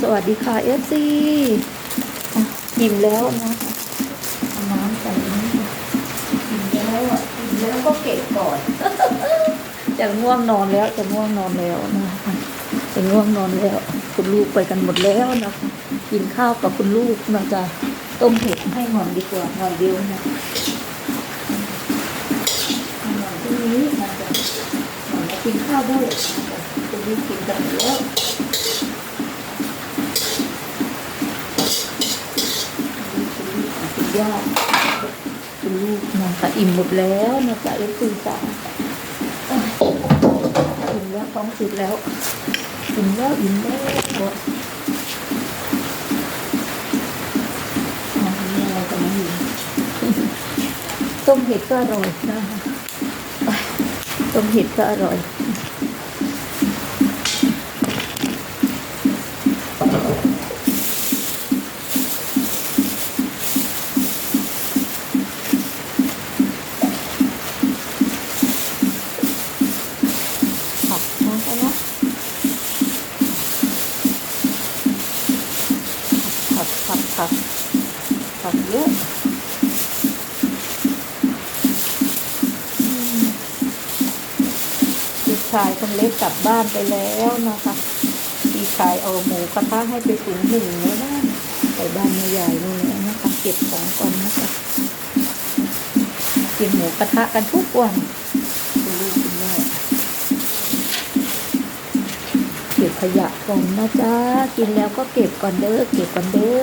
สวัสดีค่ะเอฟซีอิ่มแล้วนะคะเอาน้ำใส่นี้หิมแล้วอะหิมแล้วก็เก็บก่อนจะง่วงนอนแล้วจะง่วงนอนแล้วนะคะจะง่วงนอนแล้ว คุณลูกไปกันหมดแล้วนะกินข้าวกับคุณลูกนะจะต้มเห็ดให้หน่อยดีกว่าหน่อยเดียวนะหน่อยที่นี้นะจะหน่อยมากินข้าวด้วยนะคะคุณลูกกินกันหมดแล้ว ย่าคุณลูกนะคะอิ่มหมดแล้วนะจ๊ะเอฟซีจ๋าอิ่มแล้วท้องติดแล้วอิ่มแล้วอิ่มแล้วอะมีอะไรกันนะอยู่ต้มเห็ดก็อร่อยนะคะต้มเห็ดก็อร่อย ผักผักเยอะพี่ชายคนเล็กกลับบ้านไปแล้วนะคะพี่ชายเอาหมูกระทะให้ไปถุงหนึ่งแล้วนะไปบ้านแม่ใหญ่นู่นแล้วนะคะเก็บของก่อนนะคะกินหมูกระทะกันทุกวันคุณลูกคุณแม่เก็บขยะก่อนนะจ๊ะกินแล้วก็เก็บก่อนเด้อเก็บก่อนเด้อ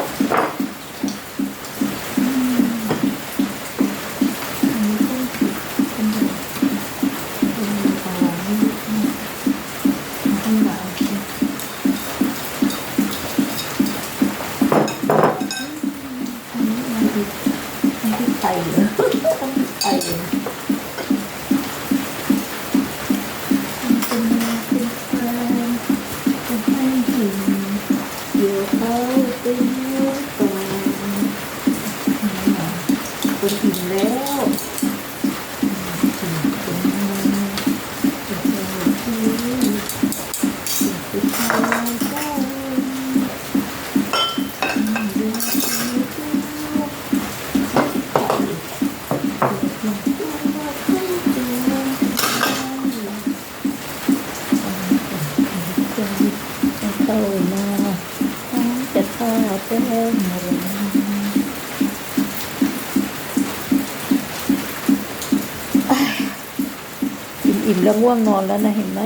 อิ่มแล้วง่วงนอนแล้วนะเห็นไหม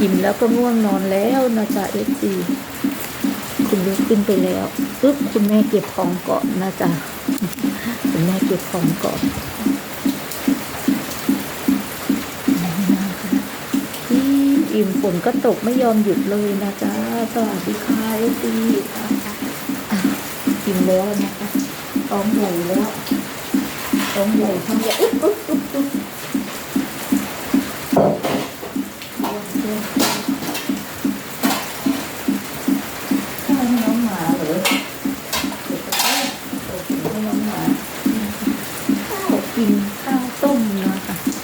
อิ่มแล้วก็ง่วงนอนแล้วนะจ๊ะเอฟซีคุณลุกขึ้นไปแล้วปึ๊บคุณแม่เก็บของก่อนนะจ๊ะคุณแม่เก็บของก่อนอิ่มอิ่มฝนก็ตกไม่ยอมหยุดเลยนะจ๊ะสวัสดีค่ะเอฟซีอิ่มแล้วนะคะท้องใหญ่แล้วท้องใหญ่ท้องใหญ่อุ๊บอุ๊บอุ๊บ กินข้าวต้มนะคะ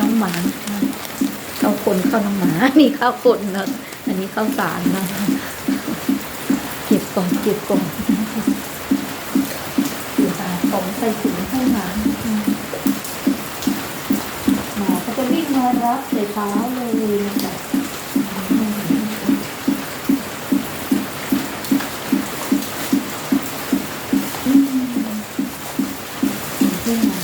น้องหมาข้าวคนข้าวน้องหมานี่ข้าวคนนะอันนี้ข้าวสารนะเก็บก่อนเก็บก่อนเก็บสารของใส่ถุงให้หมาหมาก็จะวิ่งมารับใส่เช้าเลยอืม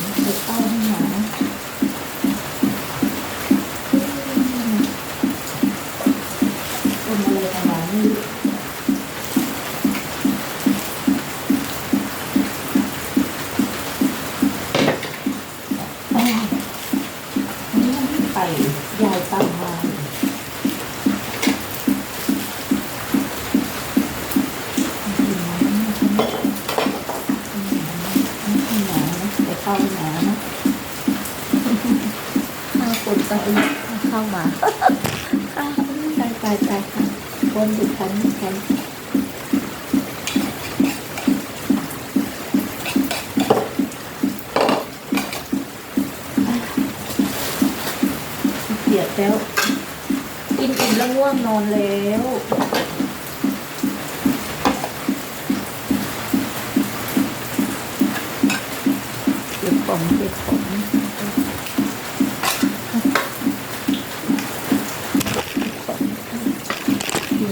ต้องอีกเข้ามาตายตายตายคนดุคันคันเกียดแล้ว กินอิ่มแล้วง่วงนอนแล้วเก็บของเก็บของเก็บของ